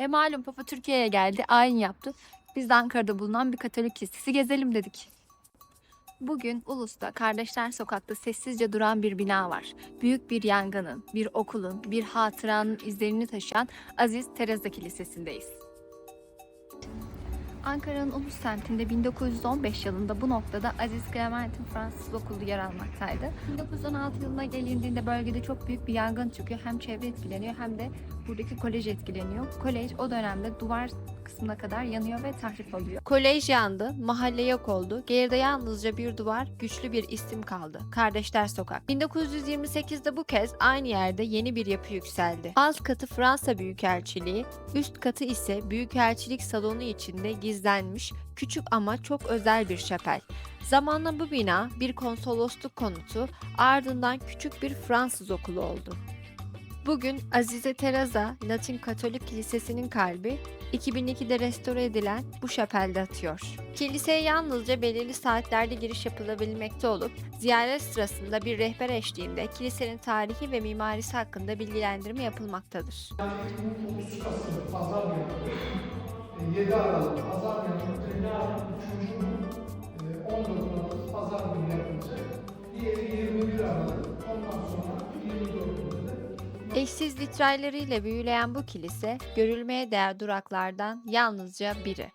E malum Papa Türkiye'ye geldi, ayin yaptı. Biz de Ankara'da bulunan bir Katolik kilisesi gezelim dedik. Bugün Ulus'ta Kardeşler Sokak'ta sessizce duran bir bina var. Büyük bir yangının, bir okulun, bir hatıranın izlerini taşıyan Aziz Teresa Kilisesi'ndeyiz. Ankara'nın Ulus semtinde 1915 yılında bu noktada Aziz Clementin Fransız Okulu yer almaktaydı. 1916 yılına gelindiğinde bölgede çok büyük bir yangın çıkıyor. Hem çevre etkileniyor hem de buradaki kolej etkileniyor. Kolej o dönemde duvar kısmına kadar yanıyor ve tahrip oluyor. Kolej yandı, mahalle yok oldu. Geride yalnızca bir duvar, güçlü bir isim kaldı. Kardeşler Sokak. 1928'de bu kez aynı yerde yeni bir yapı yükseldi. Alt katı Fransa Büyükelçiliği, üst katı ise Büyükelçilik salonu içinde gizlenmiş küçük ama çok özel bir şapel. Zamanla bu bina bir konsolosluk konutu, ardından küçük bir Fransız okulu oldu. Bugün Azize Teresa Latin Katolik Kilisesi'nin kalbi 2002'de restore edilen bu şapelde atıyor. Kiliseye yalnızca belirli saatlerde giriş yapılabilmekte olup ziyaret sırasında bir rehber eşliğinde kilisenin tarihi ve mimarisi hakkında bilgilendirme yapılmaktadır. 7 Aralık Pazar günü, Trina'nın 3. gün, e, 14 Aralık Pazar günü yapılacak. Diğeri 21 Aralık, ondan sonra 24 günü de Eşsiz vitralleriyle büyüleyen bu kilise görülmeye değer duraklardan yalnızca biri.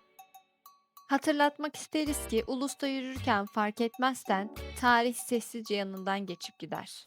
Hatırlatmak isteriz ki ulusta yürürken fark etmezsen tarih sessizce yanından geçip gider.